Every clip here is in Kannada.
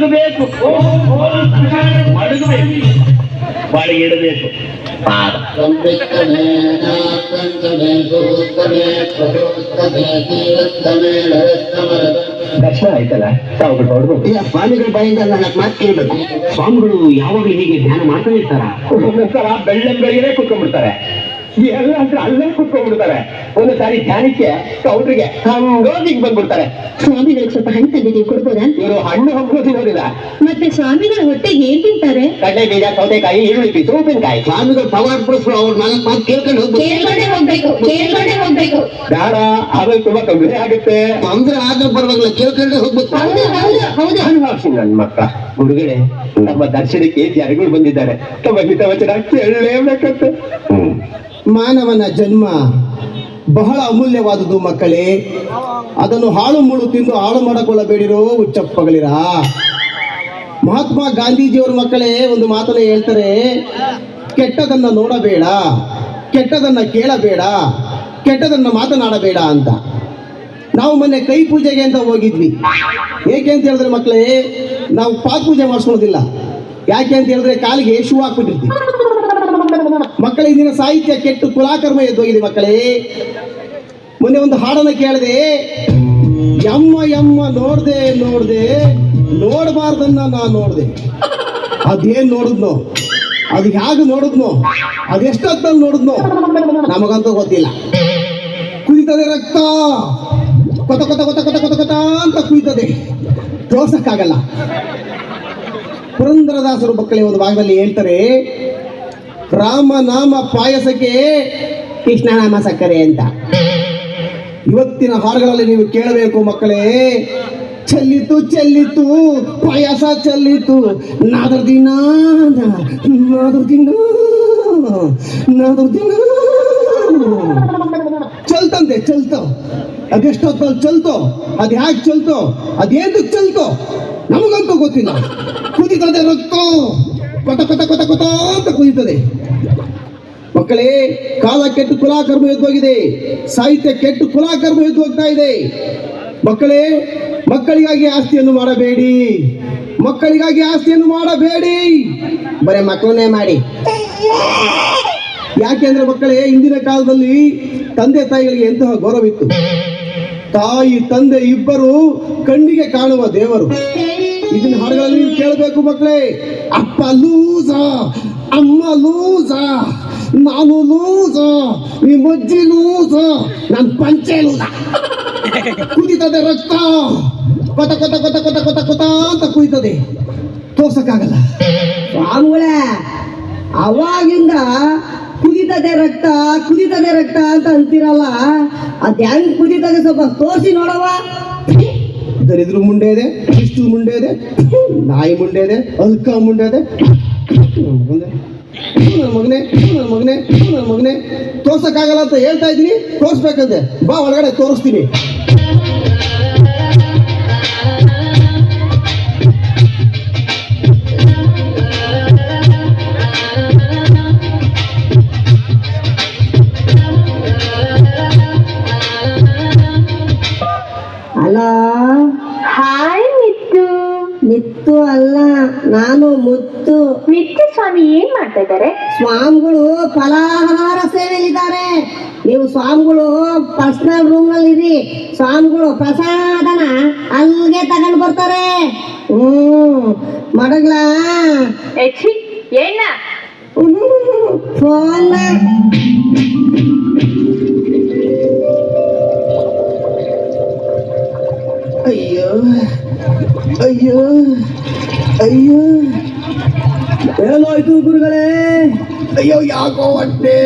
ಮಡಗಬೇಕು. ಮಡಗಬೇಕು. ಬಾಳಿ ಇಡಬೇಕು ಪಾದ ದರ್ಶನ ಆಯ್ತಲ್ಲ? ತಾವು ಹೊಡ್ಬೇಕು ಇಲ್ಲ ಸ್ವಾಮಿಗಳ ಬಾಯಿಂದ ನನ್ನ ಮಾತು ಕೇಳಬೇಕು. ಸ್ವಾಮಿಗಳು ಯಾವಾಗಲೂ ಹೀಗೆ ಧ್ಯಾನ ಮಾಡ್ತಾ ಇರ್ತಾರ? ಒಂದೊಂದ್ಸಲ ಬೆಳ್ಳಂ ಬೆಳಗ್ಗೆ ಕುತ್ಕೊಂಡ್ಬಿಡ್ತಾರೆ ಎಲ್ಲ ಹತ್ರ ಅಲ್ಲೇ ಕುತ್ಕೊಂಡ್ಬಿಡ್ತಾರೆ. ಒಂದು ಸಾರಿ ಧ್ಯಾನಕ್ಕೆ ಕೌಂಟ್ರಿಗೆ ಹಂಗೋಗಿಗೆ ಬಂದ್ಬಿಡ್ತಾರೆ. ಸ್ವಾಮಿಗಳಿಗೆ ಸ್ವಲ್ಪ ಹಣ್ಣು ತಂದಿದ್ದೀವಿ ಕೊಡ್ಬೋದಾ? ಇವರು ಹಣ್ಣು ಹಂಪು ತಿನ್ನೋದಿಲ್ಲ ಮತ್ತೆ ಸ್ವಾಮಿಗಳ ಹೊಟ್ಟೆಗೆ ಏನ್ ತಿಂತಾರೆ? ಕಡಲೆ ಬೀಜ ಸೌತೆಕಾಯಿ ಈರುಳ್ಳಿ ಪೀಸು ಉಪ್ಪಿನಕಾಯಿ ಸ್ವಾಮಿಗಳು ಪವರ್ ಬಿಡಿಸ್ರು ಅವ್ರ ನಾಲ್ಕು ಮಾತು ಕೇಳ್ಕೊಂಡು ಹೋಗ್ಬೇಕು ಕೇಳ್ಕೊಂಡೆ ಹೋಗ್ಬೇಕು ಕೇಳ್ಕೊಂಡೆ ಹೋಗ್ಬೇಕು. ಬೇಡ ಆಮೇಲೆ ತುಂಬಾ ತೊಂದರೆ ಆಗುತ್ತೆ. ತೊಂದ್ರೆ ಆದ್ರೂ ಪರವಾಗಿಲ್ಲ ಕೇಳ್ಕೊಂಡೆ ಹೋಗ್ಬೇಕು ಹೌದು ಹೌದು ಹೌದು. ಅನುಭವಿಸಿ ನನ್ನ ಮಕ್ಕ. ಹುಡುಗಡೆ ನಮ್ಮ ದರ್ಶನಕ್ಕೆ ಜನಗಳು ಬಂದಿದ್ದಾರೆ. ತಮ್ಮ ಹಿತವಚನ ಕೇಳಲೇಬೇಕಂತೆ. ಮಾನವನ ಜನ್ಮ ಬಹಳ ಅಮೂಲ್ಯವಾದುದು ಮಕ್ಕಳೇ. ಅದನ್ನು ಹಾಳು ಮುಳು ತಿಂದು ಹಾಳು ಮಾಡಿಕೊಳ್ಳಬೇಡಿರೋ ಉಚ್ಚಪ್ಪಗಳಿರ ಮಹಾತ್ಮ ಗಾಂಧೀಜಿಯವರ ಮಕ್ಕಳೇ, ಒಂದು ಮಾತನ್ನು ಹೇಳ್ತಾರೆ, ಕೆಟ್ಟದನ್ನ ನೋಡಬೇಡ, ಕೆಟ್ಟದನ್ನ ಕೇಳಬೇಡ, ಕೆಟ್ಟದನ್ನ ಮಾತನಾಡಬೇಡ ಅಂತ. ನಾವು ಮೊನ್ನೆ ಕೈ ಪೂಜೆಗೆ ಅಂತ ಹೋಗಿದ್ವಿ. ಏಕೆ ಅಂತ ಹೇಳಿದ್ರೆ ಮಕ್ಕಳೇ, ನಾವು ಪಾದ ಪೂಜೆ ಮಾಡಿಸ್ಕೊಳ್ಳೋದಿಲ್ಲ. ಯಾಕೆ ಅಂತ ಹೇಳಿದ್ರೆ ಕಾಲಿಗೆ ಶೂ ಹಾಕ್ಬಿಟ್ಟಿರ್ತೀವಿ ಮಕ್ಕಳ ಇಂದಿನ ಸಾಹಿತ್ಯ ಕೆಟ್ಟು ಕುಲಾಕರ್ಮ ಎದ್ದೋಗಿದೆ ಮಕ್ಕಳೇ. ಮೊನ್ನೆ ಒಂದು ಹಾಡನ್ನು ಕೇಳಿದೆ. ಯಮ್ಮ ಯಮ್ಮ ನೋಡ್ದೆ ನೋಡ್ದೆ, ನೋಡಬಾರ್ದನ್ನ ನಾ ನೋಡ್ದೆ. ಅದೇನ್ ನೋಡಿದ್ನೋ? ಅದು ಹೇಗೆ ನೋಡಿದ್ನೋ? ಅದೆಷ್ಟೊತ್ತಲ್ಲಿ ನೋಡಿದ್ನೋ? ನಮಗಂತೂ ಗೊತ್ತಿಲ್ಲ. ಕುದಿತದೆ ರಕ್ತ. ಕೊತ ಕೊತ ಕೊತ ಕೊತ ಕೊತ ಕೊತ ಅಂತ ಕುಯ್ತದೆ. ತೋರ್ಸಕ್ಕಾಗಲ್ಲ. ಪುರಂದರದಾಸರು ಮಕ್ಕಳೇ, ಒಂದು ಭಾಗದಲ್ಲಿ ಹೇಳ್ತಾರೆ ರಾಮ ನಾಮ ಪಾಯಸಕ್ಕೆ ಕೃಷ್ಣ ನಾಮ ಸಕ್ಕರೆ ಅಂತ. ಇವತ್ತಿನ ಹಾಡುಗಳಲ್ಲಿ ನೀವು ಕೇಳಬೇಕು ಮಕ್ಕಳೇ. ಚೆಲ್ಲಿತು ಚೆಲ್ಲಿತು, ಪಾಯಸ ಚೆಲ್ಲಿತು. ನಾದ್ರ ದಿನ ನಾದ್ರ ದಿನ ನಾದ್ರ ದಿನ. ಚಲ್ತಂತೆ, ಚಲ್ತೋ. ಅದೆಷ್ಟೊತ್ತಲ್ಲಿ ಚಲ್ತೋ? ಅದ್ ಹ್ಯಾಕ್ ಚಲ್ತೋ? ಅದೇನು ಚಲ್ತೋ? ನಮಗಂತೂ ಗೊತ್ತಿಲ್ಲ. ಕುದಿತದೆ ರಕ್ತ. ಕೊತ ಕೊತ ಕೊತ ಕೊತ ಅಂತ ಕುದಿತದೆ ಮಕ್ಕಳೇ, ಕಾಲ ಕೆಟ್ಟು ಕುಲಾಕರ್ಮ ಎದ್ದೋಗಿದೆ ಸಾಹಿತ್ಯ ಕೆಟ್ಟು ಕುಲಾಕರ್ಮ ಎದ್ದು ಹೋಗ್ತಾ ಇದೆ. ಮಕ್ಕಳೇ, ಮಕ್ಕಳಿಗಾಗಿ ಆಸ್ತಿಯನ್ನು ಮಾಡಬೇಡಿ. ಮಕ್ಕಳಿಗಾಗಿ ಆಸ್ತಿಯನ್ನು ಮಾಡಬೇಡಿ. ಬರೀ ಮಕ್ಕಳನ್ನೇ ಮಾಡಿ. ಯಾಕೆಂದ್ರೆ ಮಕ್ಕಳೇ ಇಂದಿನ ಕಾಲದಲ್ಲಿ ತಂದೆ ತಾಯಿಗಳಿಗೆ ಎಂತಹ ಗೌರವಿತ್ತು ತಾಯಿ, ತಂದೆ ಇಬ್ಬರು ಕಣ್ಣಿಗೆ ಕಾಣುವ ದೇವರು. ಇದನ್ನ ಹಾಡುಗಳಲ್ಲಿ ನೀವು ಕೇಳಬೇಕು ಮಕ್ಕಳೇ. ಅಪ್ಪ ಲೂಸ, ಅಮ್ಮ ಲೂಸ, ನಾನು ಲೂಸ ನಿಮ್ಮ ಅಜ್ಜಿ ಲೂಸ ನನ್ನ ಪಂಚೆ ಲೂಸ. ಕುದಿತದೆ ರಕ್ತ. ಕೊತ ಕೊತ ಕೊತ ಕೊತ ಕೊತ ಕೊತ ಅಂತ ಕುಯ್ತದೆ. ತೋರ್ಸಕ್ಕಾಗಲ್ಲ. ಸ್ವಾಮಿಗಳೇ, ಅವಾಗಿಂದ ಕುದಿತದೆ ರಕ್ತ ಕುದಿತದೆ ರಕ್ತ ಅಂತ ಅಂತೀರಲ್ಲ ಅದ್ಯಾಂಗ್ ಹೆಂಗ್ ಕುದಿತದೆ ಸ್ವಲ್ಪ ತೋರಿಸಿ ನೋಡವ ದರಿದ್ರ ಮುಂಡೆ ಇದೆ ಇಷ್ಟು ಮುಂಡೆ ಇದೆ, ನಾಯಿ ಮುಂಡೆ ಇದೆ, ಅಲ್ಕ ಮುಂಡೆ ಇದೆ. ನನ್ನ ಮಗನೇ ನನ್ನ ಮಗನೇ ನನ್ನ ಮಗನೇ, ತೋರ್ಸಕ್ಕಾಗಲ್ಲ ಅಂತ ಹೇಳ್ತಾ ಇದ್ದೀನಿ, ತೋರ್ಸ್ಬೇಕಂತೆ. ಬಾ ಒಳಗಡೆ ತೋರಿಸ್ತೀನಿ. ಹಾಯ್ ಮಿತ್ತು. ಮಿತ್ತು ಅಲ್ಲ ನಾನು ಮುತ್ತು. ಮಿತ್ತು ಸ್ವಾಮಿ ಏನ್ ಮಾಡ್ತಾ ಇದ್ದಾರೆ? ಸ್ವಾಮಿಗಳು ಫಲಾಹಾರ ಸೇವೆಯಲ್ಲಿದ್ದಾರೆ. ನೀವು ಸ್ವಾಮಿಗಳು ಪರ್ಸನಲ್ ರೂಮ್ನಲ್ಲಿ ಇರಿ ಸ್ವಾಮಿಗಳು ಪ್ರಸಾದನ ಅಲ್ಲಿಗೆ ತಗೊಂಡು ಬರ್ತಾರೆ. ಹ್ಮ್ ಮಡಗ್ಲ? ಏನ? ಫೋನ್ ಅಯ್ಯೋ. ಏನೋಯ್ತು ಗುರುಗಳೇ? ಅಯ್ಯೋ ಯಾಕೋ ಹೊಟ್ಟೆ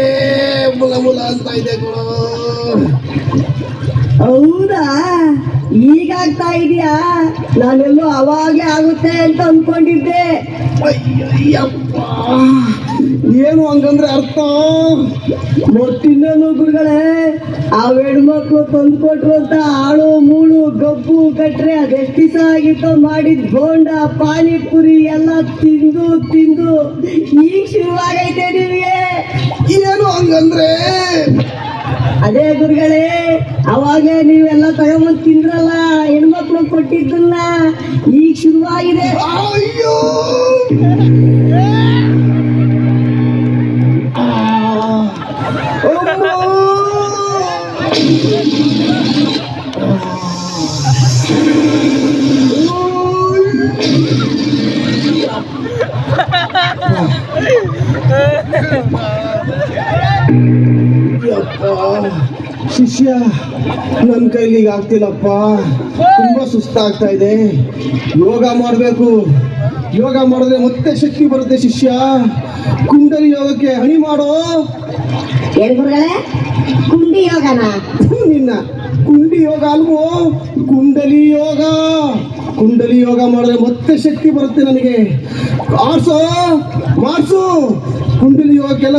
ಮುಲ ಮುಲ ಅಂತ ಇದೆ ಗುರು. ಹೌದಾ? ಈಗಾಗ್ತಾ ಇದೆಯಾ? ನಾನೆಲ್ಲೋ ಅವಾಗೆ ಆಗುತ್ತೆ ಅಂತ ಅನ್ಕೊಂಡಿದ್ದೆ. ಏನು ಹಂಗಂದ್ರೆ ಅರ್ಥ? ಮತ್ತಿನ್ನೇನು ಗುರುಗಳೇ ಆ ಹೆಣ್ಮಕ್ಳು ತಂದು ಕೊಟ್ರು ಅಂತ ಆಳು ಮೂಳು ಕಟ್ರೆ ಅದೆಷ್ಟು ದಿವಸ ಆಗಿತ್ತು ಮಾಡಿದ ಬೋಂಡ ಪಾನಿಪುರಿ ಎಲ್ಲ ತಿಂದು ತಿಂದು. ಈಗ ಶುರುವಾಗೈತೆ ನಿಮಗೆ. ಏನು ಹಂಗಂದ್ರೆ? ಅದೇ ಗುರುಗಳೇ ಅವಾಗ ತಿಂದ್ರಲ್ಲ ಹೆಣ್ಮಕ್ಳು ಕೊಟ್ಟಿದ್ದನ್ನ ಈಗ ಶುರುವಾಗಿದೆ ಅಯ್ಯೋ ಆ, ಅಮ್ಮ. ಯಪ್ಪ, ಶಿಷ್ಯ ನನ್ನ ಕೈಲಿ ಈಗ ಆಗ್ತಿಲ್ಲಪ್ಪ. ತುಂಬ ಸುಸ್ತಾಗ್ತಾ ಇದೆ. ಯೋಗ ಮಾಡಬೇಕು. ಯೋಗ ಮಾಡಿದ್ರೆ ಮತ್ತೆ ಶಕ್ತಿ ಬರುತ್ತೆ ಶಿಷ್ಯ. ಕುಂಡಲಿ ಯೋಗಕ್ಕೆ ಹಣಿ ಮಾಡೋ. ಕುಂಡಿ ಯೋಗನ? ನಿನ್ನ. ಕುಂಡಿ ಯೋಗ ಅಲ್ವೋ? ಕುಂಡಲಿ ಯೋಗ. ಕುಂಡಲಿ ಯೋಗ ಮಾಡಿದ್ರೆ ಮತ್ತೆ ಶಕ್ತಿ ಬರುತ್ತೆ ನನಗೆ. ಆರ್ಸೋ ಮಾಡಿಸು. ಕುಂಡಲಿ ಯೋಗಕ್ಕೆಲ್ಲ